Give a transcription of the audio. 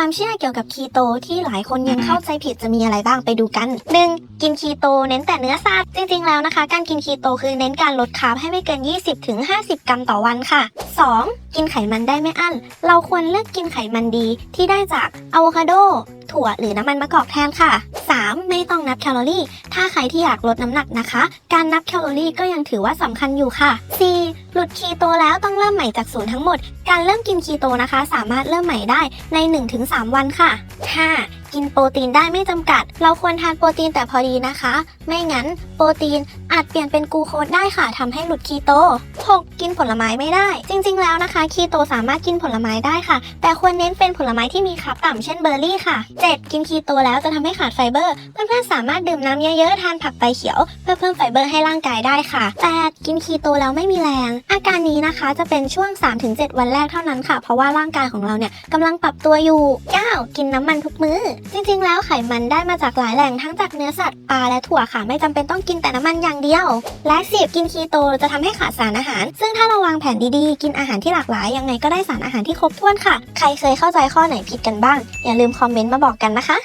ความเชื่อเกี่ยวกับคีโตที่หลายคนยังเข้าใจผิดจะมีอะไรบ้างไปดูกัน 1. กินคีโตเน้นแต่เนื้อสัตว์จริงๆแล้วนะคะ การกินคีโตคือเน้นการลดคาร์บให้ไม่เกิน 20-50 กรัมต่อวันค่ะ 2. กินไขมันได้ไม่อั้น เราควรเลือกกินไขมันดีที่ได้จากอะโวคาโด ถั่วหรือน้ำมันมะกอกแทนค่ะ 3. ไม่ต้องนับแคลอรี่ ถ้าใครที่อยากลดน้ำหนักนะคะ การนับแคลอรี่ก็ยังถือว่าสำคัญอยู่ค่ะ 4. หลุดคีโตแล้วต้องเริ่มใหม่จากศูนย์ทั้งหมด การเริ่มกินคีโตนะคะ สามารถเริ่มใหม่ได้ใน 1-3 วันค่ะ 5. กินโปรตีนได้ไม่จำกัด เราควรทานโปรตีนแต่พอดีนะคะ ไม่งั้นโปรตีนอาจเปลี่ยนเป็นกูโคสได้ค่ะทำให้หลุดคีโต 6. กินผลไม้ไม่ได้ จริง ๆ แล้วนะคะ คีโตสามารถกินผลไม้ได้ค่ะ แต่ควรเน้นเป็นผลไม้ที่มีคาร์บต่ำเช่นเบอร์รี่ค่ะ 7. กินคีโตแล้วจะทำให้ขาดไฟเบอร์ เพื่อนๆสามารถดื่มน้ำเยอะๆ ทานผักใบเขียว เพื่อเพิ่มไฟเบอร์ให้ร่างกายได้ค่ะ 8. กินคีโตแล้วไม่มีแรง อาการนี้นะคะจะเป็นช่วง 3-7 วันแรกเท่านั้นค่ะ เพราะว่าร่างกายของเราเนี่ยกำลังปรับตัวอยู่ 9. กินน้ำมันทุกมื้อ จริง ๆ แล้วไขมันได้มาจากหลายแหล่งทั้งจากเนื้อสัตว์ปลาและถั่วค่ะ ไม่จำเป็นต้องกินแต่น้ำมันอย่างเดียว และสิบกินคีโตจะทำให้ขาดสารอาหาร ซึ่งถ้าเราวางแผนดีๆ กินอาหารที่หลากหลายยังไงก็ได้สารอาหารที่ครบถ้วนค่ะ ใครเคยเข้าใจข้อไหนผิดกันบ้าง อย่าลืมคอมเมนต์มาบอกกันนะคะ